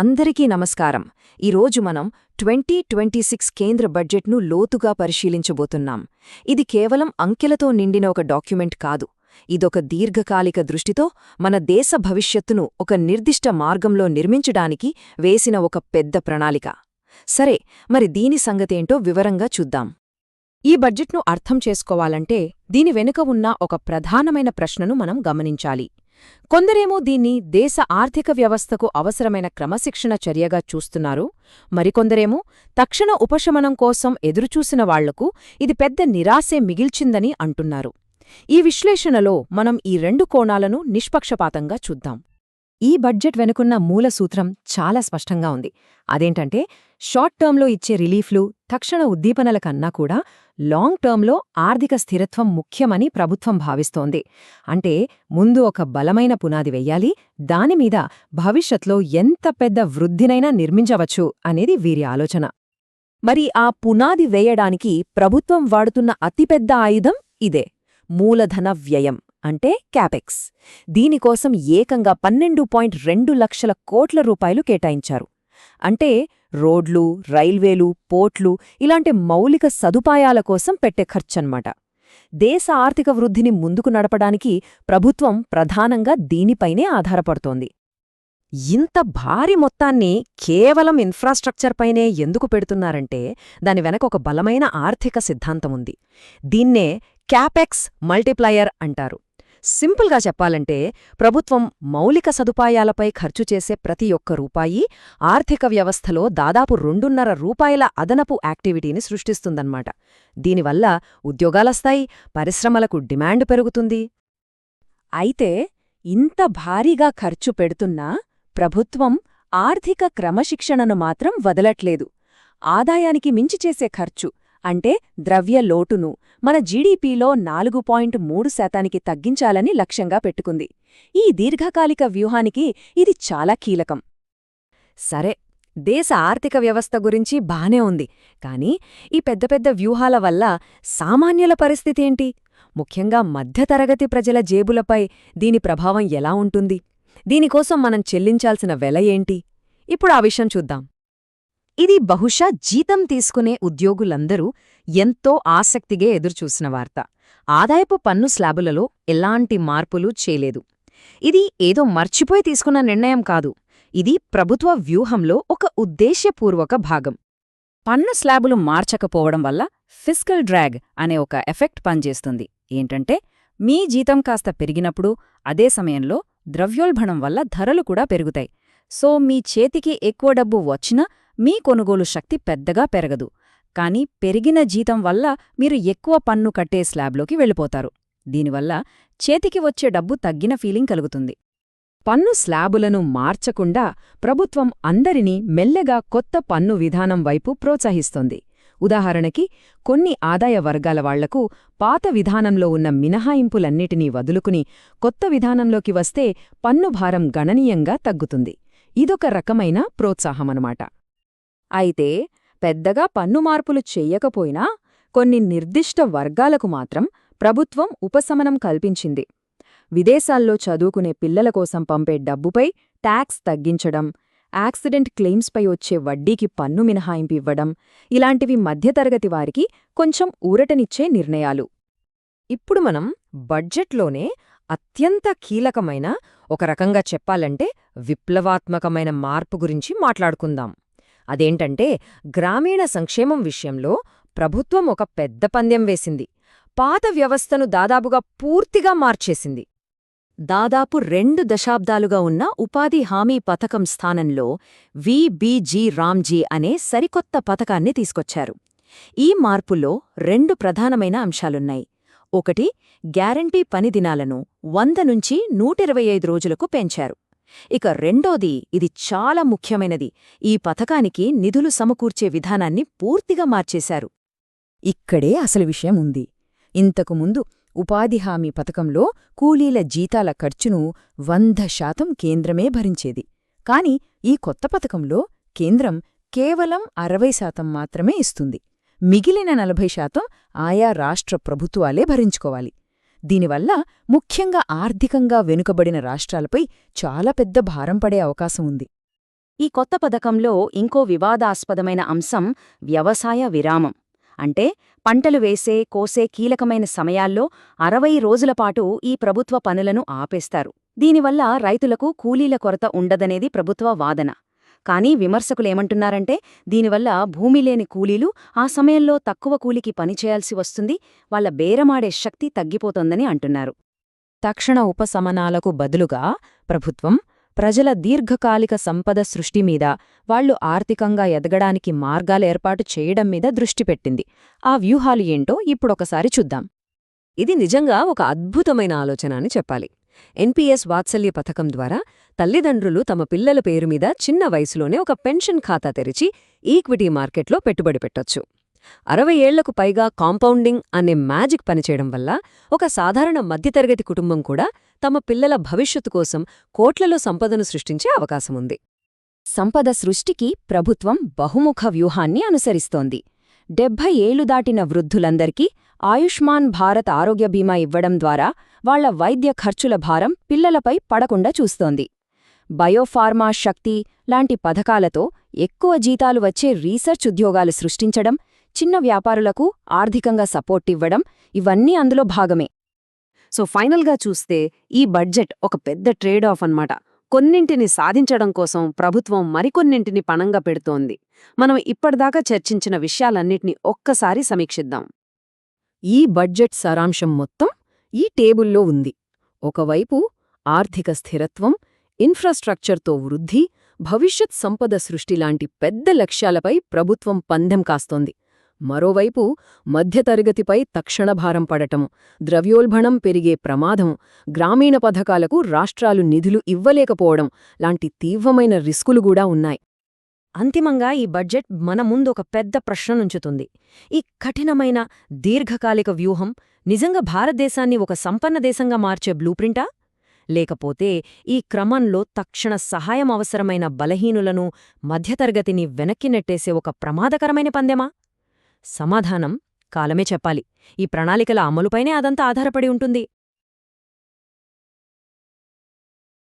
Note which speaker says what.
Speaker 1: అందరికీ నమస్కారం. ఈరోజు మనం ట్వంటీ ట్వంటీ సిక్స్ కేంద్ర బడ్జెట్ను లోతుగా పరిశీలించబోతున్నాం. ఇది కేవలం అంకెలతో నిండిన ఒక డాక్యుమెంట్ కాదు. ఇదొక దీర్ఘకాలిక దృష్టితో మన దేశ భవిష్యత్తును ఒక నిర్దిష్ట మార్గంలో నిర్మించడానికి వేసిన ఒక పెద్ద ప్రణాళిక. సరే మరి దీని సంగతేంటో వివరంగా చూద్దాం.
Speaker 2: ఈ బడ్జెట్ను అర్థం చేసుకోవాలంటే దీని వెనుక ఉన్న ఒక ప్రధానమైన ప్రశ్నను మనం గమనించాలి. కొందరేమో దీన్ని దేశ ఆర్థిక వ్యవస్థకు అవసరమైన క్రమశిక్షణ చర్యగా చూస్తున్నారు. మరికొందరేమో తక్షణ ఉపశమనం కోసం ఎదురుచూసిన వాళ్ళకు ఇది పెద్ద నిరాశే మిగిల్చిందని అంటున్నారు. ఈ విశ్లేషణలో మనం ఈ రెండు కోణాలను నిష్పక్షపాతంగా చూద్దాం.
Speaker 1: ఈ బడ్జెట్ వెనుకున్న మూల సూత్రం చాలా స్పష్టంగా ఉంది. అదేంటంటే షార్ట్ టర్మ్లో ఇచ్చే రిలీఫ్లు తక్షణ ఉద్దీపనల కన్నా కూడా లాంగ్ టర్మ్లో ఆర్థిక స్థిరత్వం ముఖ్యమని ప్రభుత్వం భావిస్తోంది. అంటే ముందు ఒక బలమైన పునాది వెయ్యాలి దానిమీద భవిష్యత్లో ఎంత పెద్ద వృద్ధినైనా నిర్మించవచ్చు అనేది వీరి ఆలోచన. మరి ఆ పునాది వేయడానికి ప్రభుత్వం వాడుతున్న అతిపెద్ద ఆయుధం ఇదే మూలధన వ్యయం. అంటే క్యాపెక్స్. దీనికోసం ఏకంగా పన్నెండు పాయింట్ రెండు లక్షల కోట్ల రూపాయలు కేటాయించారు. అంటే రోడ్లు రైల్వేలు పోర్ట్లు ఇలాంటి మౌలిక సదుపాయాల కోసం పెట్టే ఖర్చన్నమాట. దేశ ఆర్థిక వృద్ధిని ముందుకు నడపడానికి ప్రభుత్వం ప్రధానంగా దీనిపైనే ఆధారపడుతోంది. ఇంత భారీ మొత్తాన్ని కేవలం ఇన్ఫ్రాస్ట్రక్చర్పైనే ఎందుకు పెడుతున్నారంటే దాని వెనక ఒక బలమైన ఆర్థిక సిద్ధాంతముంది. దీన్నే క్యాపెక్స్ మల్టిప్లయర్ అంటారు. సింపుల్గా చెప్పాలంటే ప్రభుత్వం మౌలిక సదుపాయాలపై ఖర్చు చేసే ప్రతి ఒక్క రూపాయి ఆర్థిక వ్యవస్థలో దాదాపు రెండున్నర రూపాయల అదనపు యాక్టివిటీని సృష్టిస్తుందన్నమాట. దీనివల్ల ఉద్యోగాలస్తాయి పరిశ్రమలకు డిమాండ్ పెరుగుతుంది. అయితే ఇంత భారీగా ఖర్చు పెడుతున్నా ప్రభుత్వం ఆర్థిక క్రమశిక్షణను మాత్రం వదలట్లేదు. ఆదాయానికి మించి చేసే ఖర్చు అంటే ద్రవ్య లోటును మన జీడీపీలో నాలుగు పాయింట్ మూడు శాతానికి తగ్గించాలని లక్ష్యంగా పెట్టుకుంది. ఈ దీర్ఘకాలిక వ్యూహానికి ఇది చాలా కీలకం. సరే దేశ ఆర్థిక వ్యవస్థ గురించి బానే ఉంది కానీ ఈ పెద్ద పెద్ద వ్యూహాల వల్ల సామాన్యుల పరిస్థితేంటి ముఖ్యంగా మధ్యతరగతి ప్రజల జేబులపై దీని ప్రభావం ఎలా ఉంటుంది? దీనికోసం మనం చెల్లించాల్సిన వెల ఏంటి? ఇప్పుడు ఆ విషయం చూద్దాం. ఇది బహుశా జీతం తీసుకునే ఉద్యోగులందరూ ఎంతో ఆసక్తిగా ఎదురుచూసిన వార్త. ఆదాయపు పన్ను స్లాబులలో ఎలాంటి మార్పులు చేయలేదు. ఇది ఏదో మర్చిపోయి తీసుకున్న నిర్ణయం కాదు. ఇది ప్రభుత్వ వ్యూహంలో ఒక ఉద్దేశ్యపూర్వక భాగం. పన్ను స్లాబులు మార్చకపోవడం వల్ల ఫిస్కల్ డ్రాగ్ అనే ఒక ఎఫెక్ట్ పనిచేస్తుంది. ఏంటంటే మీ జీతం కాస్త పెరిగినప్పుడు అదే సమయంలో ద్రవ్యోల్బణం వల్ల ధరలు కూడా పెరుగుతాయి. సో మీ చేతికి ఎక్కువ డబ్బు వచ్చినా మీ కొనుగోలు శక్తి పెద్దగా పెరగదు. కానీ పెరిగిన జీతం వల్ల మీరు ఎక్కువ పన్ను కట్టే స్లాబ్లోకి వెళ్ళిపోతారు. దీనివల్ల చేతికి వచ్చే డబ్బు తగ్గిన ఫీలింగ్ కలుగుతుంది. పన్ను స్లాబులను మార్చకుండా ప్రభుత్వం అందరినీ మెల్లగా కొత్త పన్ను విధానం వైపు ప్రోత్సహిస్తోంది. ఉదాహరణకి కొన్ని ఆదాయ వర్గాల వాళ్ళకు పాత విధానంలో ఉన్న మినహాయింపులన్నిటినీ వదులుకుని కొత్త విధానంలోకి వస్తే పన్ను భారం గణనీయంగా తగ్గుతుంది. ఇదొక రకమైన ప్రోత్సాహమనమాట. అయితే పెద్దగా పన్ను మార్పులు చెయ్యకపోయినా కొన్ని నిర్దిష్ట వర్గాలకు మాత్రం ప్రభుత్వం ఉపశమనం కల్పించింది. విదేశాల్లో చదువుకునే పిల్లల కోసం పంపే డబ్బుపై ట్యాక్స్ తగ్గించడం యాక్సిడెంట్ క్లెయిమ్స్పై వచ్చే వడ్డీకి పన్ను మినహాయింపు ఇవ్వడం ఇలాంటివి మధ్యతరగతి వారికి కొంచెం ఊరటనిచ్చే నిర్ణయాలు. ఇప్పుడు మనం బడ్జెట్లోనే అత్యంత కీలకమైన ఒక రకంగా చెప్పాలంటే విప్లవాత్మకమైన మార్పు గురించి మాట్లాడుకుందాం. అదేంటంటే గ్రామీణ సంక్షేమం విషయంలో ప్రభుత్వం ఒక పెద్ద పందెం వేసింది. పాత వ్యవస్థను దాదాపుగా పూర్తిగా మార్చేసింది. దాదాపు రెండు దశాబ్దాలుగా ఉన్న ఉపాధి హామీ పథకం స్థానంలో విబీజీ రామ్జీ అనే సరికొత్త పథకాన్ని తీసుకొచ్చారు. ఈ మార్పులో రెండు ప్రధానమైన అంశాలున్నాయి. ఒకటి గ్యారంటీ పనిదినాలను వంద నుంచి నూటిరవై ఐదు రోజులకు పెంచారు. ఇక రెండోది ఇది చాలా ముఖ్యమైనది. ఈ పథకానికి నిధులు సమకూర్చే విధానాన్ని పూర్తిగా మార్చేశారు. ఇక్కడే అసలు విషయం ఉంది. ఇంతకుముందు ఉపాధి హామీ పథకంలో కూలీల జీతాల ఖర్చును వంద శాతం కేంద్రమే భరించేది. కాని ఈ కొత్త పథకంలో కేంద్రం కేవలం అరవై శాతం మాత్రమే ఇస్తుంది. మిగిలిన నలభై శాతం ఆయా రాష్ట్ర ప్రభుత్వాలే భరించుకోవాలి. దీనివల్ల ముఖ్యంగా ఆర్థికంగా వెనుకబడిన రాష్ట్రాలపై చాలా పెద్ద భారం పడే అవకాశం ఉంది.
Speaker 3: ఈ కొత్త పథకంలో ఇంకో వివాదాస్పదమైన అంశం వ్యవసాయ విరామం. అంటే పంటలు వేసే కోసే కీలకమైన సమయాల్లో అరవై రోజులపాటు ఈ ప్రభుత్వ పనులను ఆపేస్తారు. దీనివల్ల రైతులకు కూలీల కొరత ఉండదనేది ప్రభుత్వ వాదన. కానీ విమర్శకులేమంటున్నారంటే దీనివల్ల భూమి లేని కూలీలు ఆ సమయంలో తక్కువ కూలికి పనిచేయాల్సి వస్తుంది వాళ్ళ బేరమాడే శక్తి తగ్గిపోతోందని అంటున్నారు.
Speaker 2: తక్షణ ఉపశమనాలకు బదులుగా ప్రభుత్వం ప్రజల దీర్ఘకాలిక సంపద సృష్టి మీద వాళ్ళు ఆర్థికంగా ఎదగడానికి మార్గాలేర్పాటు చేయడం మీద దృష్టి పెట్టింది. ఆ వ్యూహాలు ఏంటో ఇప్పుడొకసారి చూద్దాం.
Speaker 1: ఇది నిజంగా ఒక అద్భుతమైన ఆలోచన అని చెప్పాలి. ఎన్పీఎస్ వాత్సల్య పథకం ద్వారా తల్లిదండ్రులు తమ పిల్లల పేరు మీద చిన్న వయసులోనే ఒక పెన్షన్ ఖాతా తెరిచి ఈక్విటీ మార్కెట్లో పెట్టుబడి పెట్టొచ్చు. అరవై ఏళ్ళకు పైగా కాంపౌండింగ్ అనే మ్యాజిక్ పనిచేయడం వల్ల ఒక సాధారణ మధ్యతరగతి కుటుంబం కూడా తమ పిల్లల భవిష్యత్తు కోసం కోట్లలో సంపదను సృష్టించే అవకాశముంది
Speaker 3: సంపద సృష్టికి ప్రభుత్వం బహుముఖ వ్యూహాన్ని అనుసరిస్తోంది. డెబ్భై ఏళ్ళు దాటిన వృద్ధులందరికీ ఆయుష్మాన్ భారత్ ఆరోగ్య బీమా ఇవ్వడం ద్వారా వాళ్ళ వైద్య ఖర్చుల భారం పిల్లలపై పడకుండా చూస్తోంది. బయోఫార్మా శక్తి లాంటి పథకాలతో ఎక్కువ జీతాలు వచ్చే రీసెర్చ్ ఉద్యోగాలు సృష్టించడం చిన్న వ్యాపారులకు ఆర్థికంగా సపోర్టివ్వడం ఇవన్నీ అందులో భాగమే.
Speaker 1: సో ఫైనల్గా చూస్తే ఈ బడ్జెట్ ఒక పెద్ద ట్రేడ్ ఆఫ్ అన్నమాట. కొన్నింటిని సాధించడం కోసం ప్రభుత్వం మరికొన్నింటిని పణంగా పెడుతోంది. మనం ఇప్పటిదాకా చర్చించిన విషయాలన్నింటినీ ఒక్కసారి సమీక్షిద్దాం. ఈ బడ్జెట్ సారాంశం మొత్తం ఈ టేబుల్లో ఉంది. ఒకవైపు ఆర్థిక స్థిరత్వం ఇన్ఫ్రాస్ట్రక్చర్తో వృద్ధి భవిష్యత్ సంపద సృష్టి లాంటి పెద్ద లక్ష్యాలపై ప్రభుత్వం పందెం కాస్తోంది. మరోవైపు మధ్యతరగతిపై తక్షణ భారం పడటం ద్రవ్యోల్బణం పెరిగే ప్రమాదం గ్రామీణ పథకాలకు రాష్ట్రాలు నిధులు ఇవ్వలేకపోవడం లాంటి తీవ్రమైన రిస్కులు కూడా ఉన్నాయి. అంతిమంగా ఈ బడ్జెట్ మన ముందు ఒక పెద్ద ప్రశ్ననుంచుతుంది. ఈ కఠినమైన దీర్ఘకాలిక వ్యూహం నిజంగా భారతదేశాన్ని ఒక సంపన్న దేశంగా మార్చే బ్లూప్రింటా లేకపోతే ఈ క్రమంలో తక్షణ సహాయం అవసరమైన బలహీనులను మధ్యతరగతిని వెనక్కి నెట్టేసే ఒక ప్రమాదకరమైన పందెమా? సమాధానం కాలమే చెప్పాలి. ఈ ప్రణాళికల అమలుపైనే అదంతా ఆధారపడి ఉంటుంది.